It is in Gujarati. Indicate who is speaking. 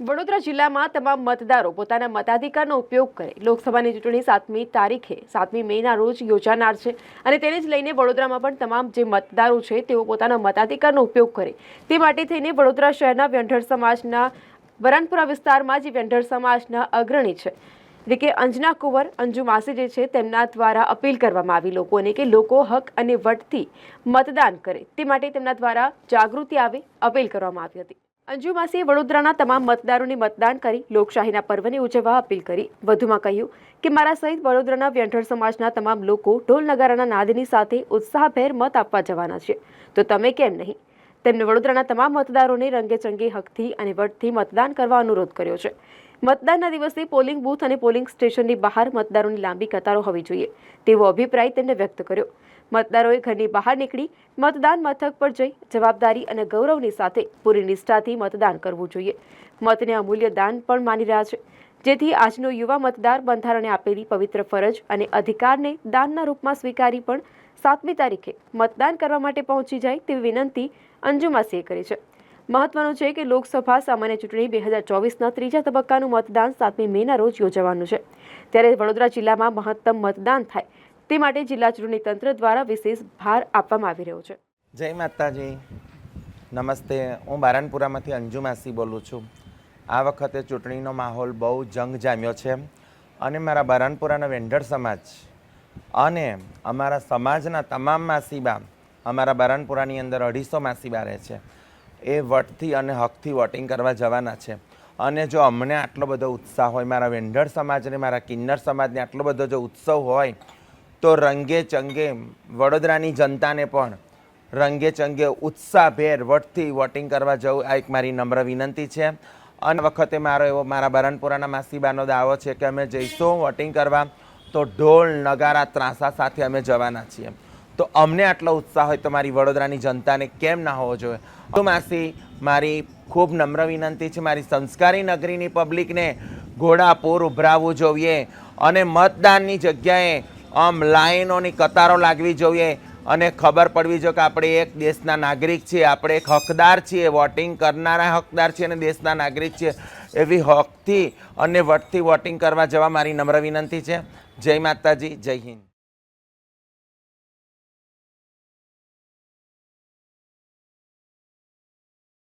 Speaker 1: વડોદરા જિલ્લામાં તમામ મતદારો પોતાના મતાધિકારનો ઉપયોગ કરે. લોકસભાની ચૂંટણી સાતમી તારીખે, સાતમી મેના રોજ યોજાનાર છે અને તેને જ લઈને વડોદરામાં પણ તમામ જે મતદારો છે તેઓ પોતાના મતાધિકારનો ઉપયોગ કરે. તે માટે થઈને વડોદરા શહેરના વ્યંઢળ સમાજના, વરાનપુરા વિસ્તારમાં જે વ્યંઢળ સમાજના અગ્રણી છે, એટલે કે અંજના કુંવર, અંજુ માસી જે છે તેમના દ્વારા અપીલ કરવામાં આવી લોકોને કે લોકો હક અને વટથી મતદાન કરે. તે માટે તેમના દ્વારા જાગૃતિ આવે, અપીલ કરવામાં આવી હતી. અંજુ માસીએ વડોદરાના તમામ મતદારોને મતદાન કરી લોકશાહીના પર્વને ઉજવવા અપીલ કરી. વધુમાં કહ્યું કે મારા સહિત વડોદરાના વ્યંઠળ સમાજના તમામ લોકો ઢોલ નગારાના નાદની સાથે ઉત્સાહભેર મત આપવા જવાના છે. તો તમે કેમ નહીં? તેમણે વડોદરાના તમામ મતદારોને રંગેચંગે હકથી અને વટથી મતદાન કરવા અનુરોધ કર્યો છે. મતદાનના દિવસે પોલિંગ બૂથ અને પોલિંગ સ્ટેશનની બહાર મતદારોની લાંબી કતારો હોવી જોઈએ, તેવો અભિપ્રાય તેમણે વ્યક્ત કર્યો. મતદારોએ ઘરની બહાર નીકળી મતદાન મથક પર જઈ જવાબદારી અને ગૌરવની સાથે પૂરી નિષ્ઠાથી મતદાન કરવું જોઈએ. મતને અમૂલ્ય દાન પણ માની રહ્યા છે. જેથી આજનો યુવા મતદાર બંધારણે આપેલી પવિત્ર ફરજ અને અધિકારને દાનના રૂપમાં સ્વીકારી પણ સાતમી તારીખે મતદાન કરવા માટે પહોંચી જાય તેવી વિનંતી અંજુમાસીએ કરી છે. મહત્વનું છે કે લોકસભા સામાન્ય ચૂંટણી બે હજાર ચોવીસના ત્રીજા તબક્કાનું મતદાન સાતમી મેના રોજ યોજાવાનું છે. ત્યારે વડોદરા જિલ્લામાં મહત્તમ મતદાન થાય તે માટે જિલ્લા ચૂંટણી તંત્ર દ્વારા વિશેષ ભાર આપવામાં આવી રહ્યો છે.
Speaker 2: જય માતાજી. નમસ્તે. હું બારણપુરામાંથી અંજુ માસી બોલું છું. આ વખતે ચૂંટણીનો માહોલ બહુ જંગ જામ્યો છે અને મારા બારણપુરાના વેન્ડર સમાજ અને અમારા સમાજના તમામ માસીબા અમારા બારણપુરાની અંદર અઢીસો માસીબા રહે છે. એ વટથી અને હકથી વોટિંગ કરવા જવાના છે. અને જો અમને આટલો બધો ઉત્સાહ હોય, મારા વેન્ડર સમાજને મારા કિન્નર સમાજને આટલો બધો જો ઉત્સવ હોય, તો રંગે ચંગે વડોદરાની જનતાને પણ રંગે ચંગે ઉત્સાહભેર વટથી વોટિંગ કરવા જવું આ એક મારી નમ્ર વિનંતી છે. અને વખતે મારો એવો, મારા બરણપુરાના માસીબાનો દાવો છે કે અમે જઈશું વોટિંગ કરવા, તો ઢોલ, નગારા, ત્રાસા સાથે અમે જવાના છીએ. તો અમને આટલો ઉત્સાહ હોય તો મારી વડોદરાની જનતાને કેમ ના હોવો જોઈએ? તો માસી, મારી ખૂબ નમ્ર વિનંતી છે, મારી સંસ્કારી નગરીની પબ્લિકને ઘોડાપૂર ઉભરાવવું જોઈએ અને મતદાનની જગ્યાએ આમ લાઈનોની કતારો લાગવી જોઈએ. અને ખબર પડવી જોઈએ કે આપણે એક દેશના નાગરિક છીએ, આપણે એક હકદાર છીએ વોટિંગ કરનારા હકદાર છીએ અને દેશના નાગરિક છીએ. એવી હકથી અને વટથી વોટિંગ કરવા જવા મારી નમ્ર વિનંતી છે. જય માતાજી, જય હિન્દ.